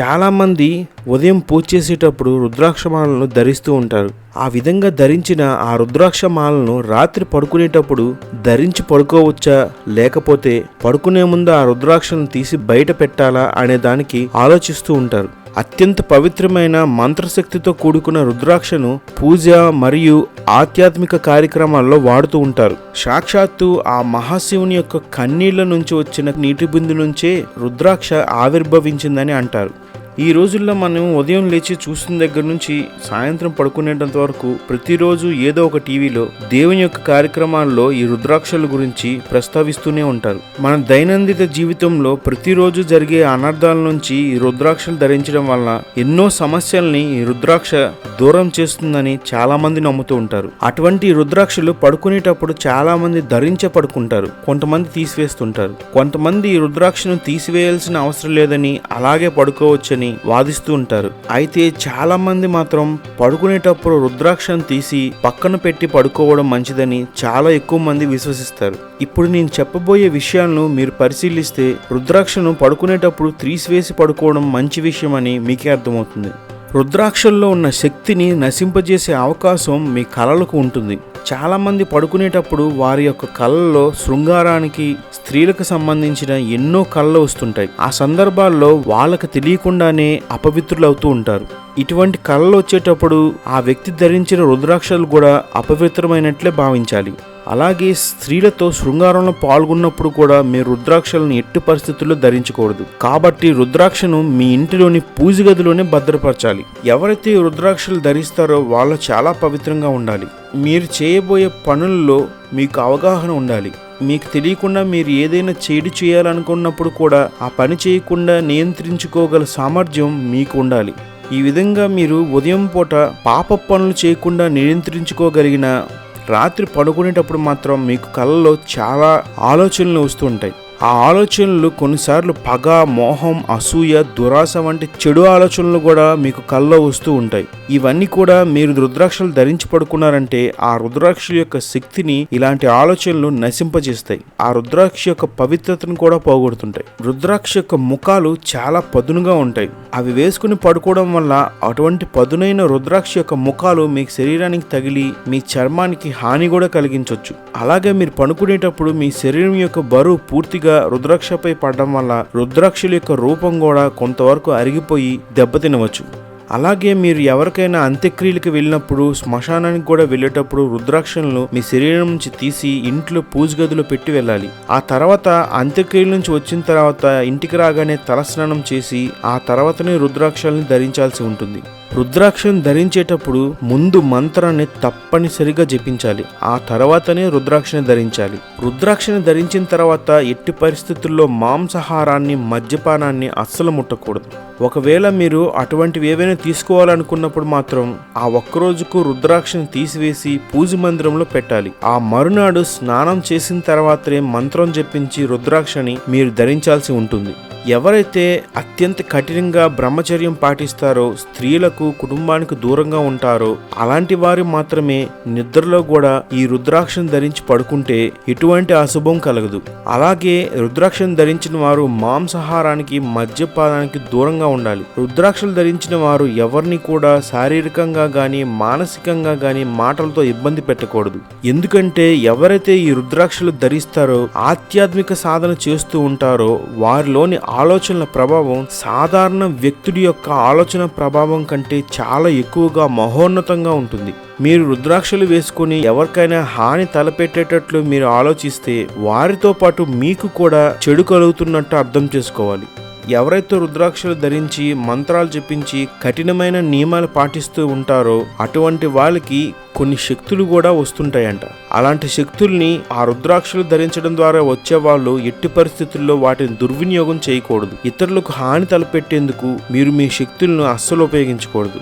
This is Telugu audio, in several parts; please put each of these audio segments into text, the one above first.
చాలామంది ఉదయం పూజ చేసేటప్పుడు రుద్రాక్షమాలను ధరిస్తూ ఉంటారు. ఆ విధంగా ధరించిన ఆ రుద్రాక్షమాలను రాత్రి పడుకునేటప్పుడు ధరించి పడుకోవచ్చా? లేకపోతే పడుకునే ముందు ఆ రుద్రాక్షను తీసి బయట పెట్టాలా అనే దానికి ఆలోచిస్తూ ఉంటారు. అత్యంత పవిత్రమైన మంత్రశక్తితో కూడుకున్న రుద్రాక్షను పూజ మరియు ఆధ్యాత్మిక కార్యక్రమాల్లో వాడుతూ ఉంటారు. సాక్షాత్తు ఆ మహాశివుని యొక్క కన్నీళ్ళ నుంచి వచ్చిన నీటి బిందు నుంచే రుద్రాక్ష ఆవిర్భవించిందని అంటారు. ఈ రోజుల్లో మనం ఉదయం లేచి చూసిన దగ్గర నుంచి సాయంత్రం పడుకునేటంత వరకు ప్రతిరోజు ఏదో ఒక టీవీలో దేవుని యొక్క కార్యక్రమాల్లో ఈ రుద్రాక్షల గురించి ప్రస్తావిస్తూనే ఉంటారు. మన దైనందిన జీవితంలో ప్రతిరోజు జరిగే అనర్థాల నుంచి ఈ రుద్రాక్షలు ధరించడం వల్ల ఎన్నో సమస్యల్ని ఈ రుద్రాక్ష దూరం చేస్తుందని చాలా మంది నమ్ముతూ ఉంటారు. అటువంటి రుద్రాక్షలు పడుకునేటప్పుడు చాలా మంది ధరించే పడుకుంటారు. కొంతమంది తీసివేస్తుంటారు. కొంతమంది ఈ రుద్రాక్షను తీసివేయాల్సిన అవసరం లేదని అలాగే పడుకోవచ్చని వాదిస్తూ ఉంటారు. అయితే చాలా మంది మాత్రం పడుకునేటప్పుడు రుద్రాక్షను తీసి పక్కన పెట్టి పడుకోవడం మంచిదని చాలా ఎక్కువ మంది విశ్వసిస్తారు. ఇప్పుడు నేను చెప్పబోయే విషయాలను మీరు పరిశీలిస్తే రుద్రాక్షను పడుకునేటప్పుడు తీసివేసి పడుకోవడం మంచి విషయం అని మీకే అర్థమవుతుంది. రుద్రాక్షల్లో ఉన్న శక్తిని నశింపజేసే అవకాశం మీ కళలకు ఉంటుంది. చాలామంది పడుకునేటప్పుడు వారి యొక్క కళల్లో శృంగారానికి స్త్రీలకు సంబంధించిన ఎన్నో కళలు వస్తుంటాయి. ఆ సందర్భాల్లో వాళ్ళకు తెలియకుండానే అపవిత్రులవుతూ ఉంటారు. ఇటువంటి కళలు వచ్చేటప్పుడు ఆ వ్యక్తి ధరించిన రుద్రాక్షలు కూడా అపవిత్రమైనట్లే భావించాలి. అలాగే స్త్రీలతో శృంగారంలో పాల్గొన్నప్పుడు కూడా మీరు రుద్రాక్షలను ఎట్టి పరిస్థితుల్లో ధరించకూడదు. కాబట్టి రుద్రాక్షను మీ ఇంటిలోని పూజ గదిలోనే భద్రపరచాలి. ఎవరైతే రుద్రాక్షలు ధరిస్తారో వాళ్ళు చాలా పవిత్రంగా ఉండాలి. మీరు చేయబోయే పనుల్లో మీకు అవగాహన ఉండాలి. మీకు తెలియకుండా మీరు ఏదైనా చెడు చేయాలనుకున్నప్పుడు కూడా ఆ పని చేయకుండా నియంత్రించుకోగల సామర్థ్యం మీకు ఉండాలి. ఈ విధంగా మీరు ఉదయం పూట పాప పనులు చేయకుండా నియంత్రించుకోగలిగిన రాత్రి పడుకునేటప్పుడు మాత్రం మీకు కళ్ళలో చాలా ఆలోచనలు వస్తుంటాయి ఆ ఆలోచనలు కొన్నిసార్లు పగ మోహం అసూయ దురాశ వంటి చెడు ఆలోచనలు కూడా మీకు కల్లో వస్తూ ఉంటాయి. ఇవన్నీ కూడా మీరు రుద్రాక్షలు ధరించి పడుకున్నారంటే ఆ రుద్రాక్ష యొక్క శక్తిని ఇలాంటి ఆలోచనలు నశింపజేస్తాయి. ఆ రుద్రాక్ష యొక్క పవిత్రతను కూడా పోగొడుతుంటాయి. రుద్రాక్ష యొక్క ముఖాలు చాలా పదునుగా ఉంటాయి. అవి వేసుకుని పడుకోవడం వల్ల అటువంటి పదునైన రుద్రాక్ష యొక్క ముఖాలు మీ శరీరానికి తగిలి మీ చర్మానికి హాని కూడా కలిగించవచ్చు అలాగే మీరు పడుకునేటప్పుడు మీ శరీరం యొక్క బరువు పూర్తిగా రుద్రాక్షపై పడడం వల్ల రుద్రాక్షల యొక్క రూపం కూడా కొంతవరకు అరిగిపోయి దెబ్బతినవచ్చు అలాగే మీరు ఎవరికైనా అంత్యక్రియలకు వెళ్ళినప్పుడు శ్మశానానికి కూడా వెళ్ళేటప్పుడు రుద్రాక్షలను మీ శరీరం నుంచి తీసి ఇంట్లో పూజ గదిలో పెట్టి వెళ్ళాలి. ఆ తర్వాత అంత్యక్రియల నుంచి వచ్చిన తర్వాత ఇంటికి రాగానే తలస్నానం చేసి ఆ తర్వాతనే రుద్రాక్షల్ని ధరించాల్సి ఉంటుంది. రుద్రాక్షను ధరించేటప్పుడు ముందు మంత్రాన్ని తప్పనిసరిగా జపించాలి. ఆ తర్వాతనే రుద్రాక్షని ధరించాలి. రుద్రాక్షని ధరించిన తర్వాత ఎట్టి పరిస్థితుల్లో మాంసాహారాన్ని మద్యపానాన్ని అస్సలు ముట్టకూడదు. ఒకవేళ మీరు అటువంటివి ఏవైనా తీసుకోవాలనుకున్నప్పుడు మాత్రం ఆ ఒక్కరోజుకు రుద్రాక్షని తీసివేసి పూజ మందిరంలో పెట్టాలి. ఆ మరునాడు స్నానం చేసిన తర్వాతనే మంత్రం జపించి రుద్రాక్షని మీరు ధరించాల్సి ఉంటుంది. ఎవరైతే అత్యంత కఠినంగా బ్రహ్మచర్యం పాటిస్తారో స్త్రీలకు కుటుంబానికి దూరంగా ఉంటారో అలాంటి వారు మాత్రమే నిద్రలో కూడా ఈ రుద్రాక్షను ధరించి పడుకుంటే ఎటువంటి అశుభం కలగదు. అలాగే రుద్రాక్షను ధరించిన వారు మాంసాహారానికి మద్యపానానికి దూరంగా ఉండాలి. రుద్రాక్షలు ధరించిన వారు ఎవరిని కూడా శారీరకంగా కానీ మానసికంగా కానీ మాటలతో ఇబ్బంది పెట్టకూడదు. ఎందుకంటే ఎవరైతే ఈ రుద్రాక్షలు ధరిస్తారో ఆధ్యాత్మిక సాధన చేస్తూ ఉంటారో వారిలోని ఆలోచనల ప్రభావం సాధారణ వ్యక్తుడి యొక్క ఆలోచన ప్రభావం కంటే చాలా ఎక్కువగా మహోన్నతంగా ఉంటుంది. మీరు రుద్రాక్షలు వేసుకుని ఎవరికైనా హాని తలపెట్టేటట్లు మీరు ఆలోచిస్తే వారితో పాటు మీకు కూడా చెడు కలుగుతున్నట్టు అర్థం చేసుకోవాలి. ఎవరైతే రుద్రాక్షలు ధరించి మంత్రాలు జపించి కఠినమైన నియమాలు పాటిస్తూ ఉంటారో అటువంటి వాళ్ళకి కొన్ని శక్తులు కూడా వస్తుంటాయంట. అలాంటి శక్తుల్ని ఆ రుద్రాక్షలు ధరించడం ద్వారా వచ్చే వాళ్ళు ఎట్టి పరిస్థితుల్లో వాటిని దుర్వినియోగం చేయకూడదు. ఇతరులకు హాని తలపెట్టేందుకు మీరు మీ శక్తులను అస్సలు ఉపయోగించకూడదు.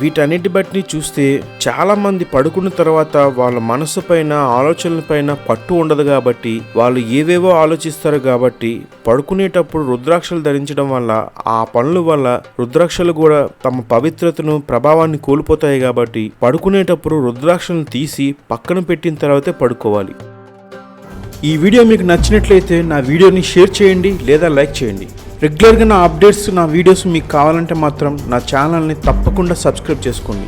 వీటన్నిటి బట్టి చూస్తే చాలా మంది పడుకున్న తర్వాత వాళ్ళ మనసు పైన ఆలోచనల పైన పట్టు ఉండదు కాబట్టి వాళ్ళు ఏవేవో ఆలోచిస్తారు కాబట్టి పడుకునేటప్పుడు రుద్రాక్షలు ధరించడం వల్ల ఆ పనుల వల్ల రుద్రాక్షలు కూడా తమ పవిత్రతను ప్రభావాన్ని కోల్పోతాయి కాబట్టి పడుకునేటప్పుడు రుద్రాక్షలను తీసి పక్కన పెట్టిన తర్వాతే పడుకోవాలి. ఈ వీడియో మీకు నచ్చినట్లయితే నా వీడియోని షేర్ చేయండి లేదా లైక్ చేయండి. రెగ్యులర్గా నా అప్డేట్స్ నా వీడియోస్ మీకు కావాలంటే మాత్రం నా ఛానల్ని తప్పకుండా సబ్స్క్రైబ్ చేసుకోండి.